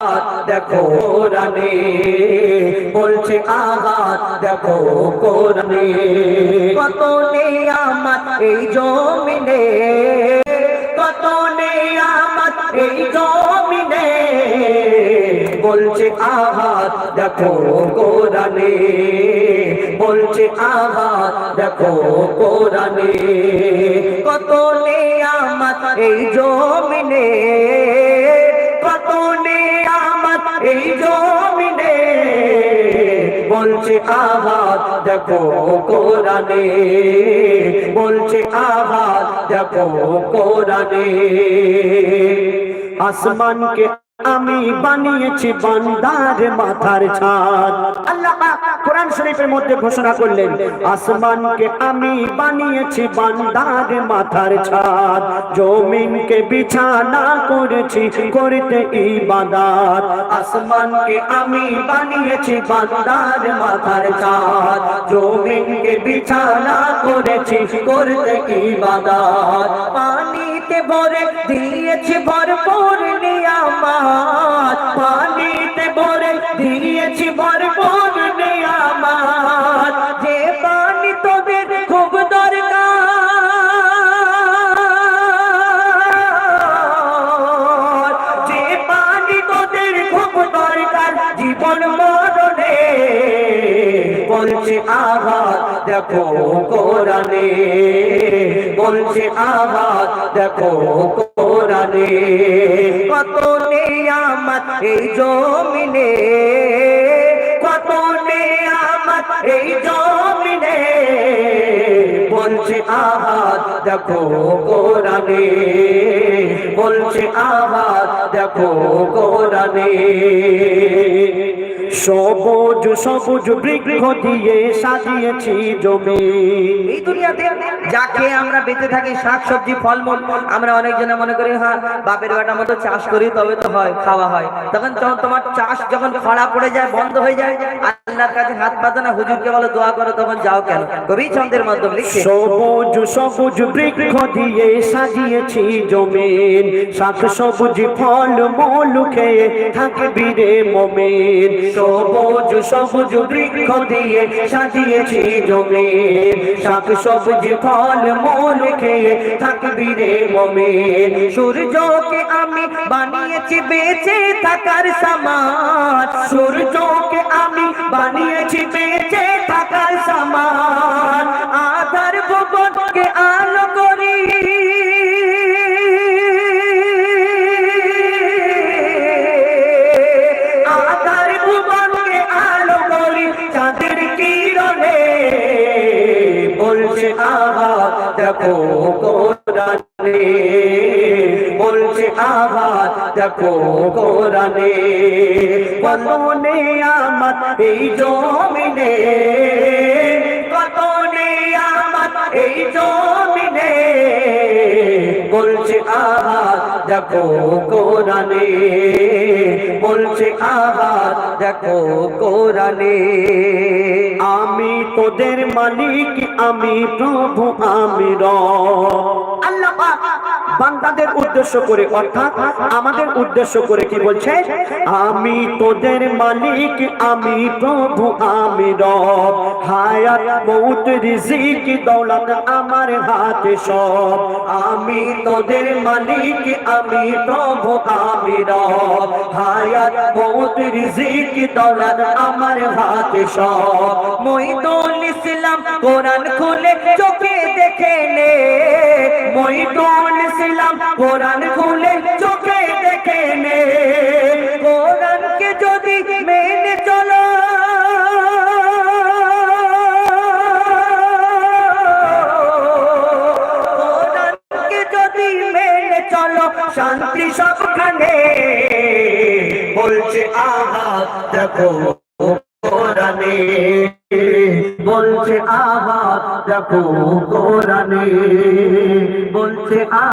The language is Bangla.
দেখো কোরআনে, বলছে আঘাত দেখো কোরআনে। কত নিয়ামত এই জমিনে, কত নিয়ামত এই জমিনে। বলছে আঘাত দেখো কোরআনে, বলছে আঘাত দেখো কোরআনে। কত নিয়ামত এই জমিনে এই জমিনে বলছে আঘাত দেখো কোরআনে। বলছে আঘাত দেখো কোরআনে। আসমানকে আমি বানিয়েছি বান্দার মাথার ছাদ আল্লাহ পাক কোরআন শরীফের মধ্যে ঘোষণা করলেন আসমানকে আমি বানিয়েছি বান্দার মাথার ছাদ জমিনকে বিছানা করেছি করতে ইবাদত আসমানকে আমি বানিয়েছি বান্দার মাথার ছাদ জমিনকে বিছানা করেছি করতে ইবাদত পানিতে ভরে দিয়েছি ভরপুর বলছে আঘাত, দেখো কোরআনে। বলছে আঘাত, দেখো কোরআনে। কত নিয়ামত এই জমিনে, কত নিয়ামত এই জমিনে। বলছে আহাত দেখো কোরআনে। বলছে আহাত দেখো কোরআনে। সবুজ সবুজ বৃক্ষ দিয়ে সাজিয়েছি জমি। এই দুনিয়াতে যাকে আমরা বেঁচে থাকি শাক সবজি ফলমূল আমরা অনেকজনে মনে করি হ্যাঁ বাপের বেটা মতো চাষ করি তবে তো হয় খাওয়া হয়। তখন যখন তোমার চাষ যখন খরা পড়ে যায় বন্ধ হয়ে যায় আল্লাহর কাছে হাত পাতো না হুজুরকে বলো দোয়া করো তখন যাও কেন? কবি ছন্দের মাধ্যমে লিখছে সবুজ সবুজ বৃক্ষ দিয়ে সাজিয়েছি জমিন। শাক সবুজ ফল মূল খেয়ে থাকবি রে মমিন। সবুজ সবুজ বৃক্ষ দিয়ে সাজিয়েছি জমিন শাক, সবুজ ফল, মূল খেয়ে থাকবি রে মমে। সূর্যকে আমি বানিয়েছি, বেঁচে থাকার সমাজ সূর্যকে আমি বানিয়েছি, বেঁচে বলছে আঘাত দেখো কোরআনে বলছে আঘাত দেখো কোরআনে বলনে আমার এই জমিনে দেখো কোরআনে বলছে আহাত দেখো কোরআনে আমি তোদের মালিক আমি প্রভু আমি রব। বান্দাদের উদ্দেশ্য করে, অর্থাৎ আমাদের উদ্দেশ্য করে কি বলছে? আমি তোদের মালিক, আমি প্রভু, আমি রব। হায়াত মৌত রিজিক, দৌলত আমার হাতে সব। আমি তোদের মালিক, আমি প্রভু, আমি রব। হায়াত মৌত রিজিক, দৌলত আমার হাতে সব। মইদুল ইসলাম কোরআন খুলে চোখে দেখে নে। মইদুল ইসলাম কোরআন খুলে চোখে দেখে নে। কোরআনকে যদি মেনে চলো। কোরআনকে যদি মেনে চলো, শান্তি সবখানে। বলছে আঘাত দেখো, কোরআনে। বলছে আঘাত দেখো, কোরআনে। বলছে আ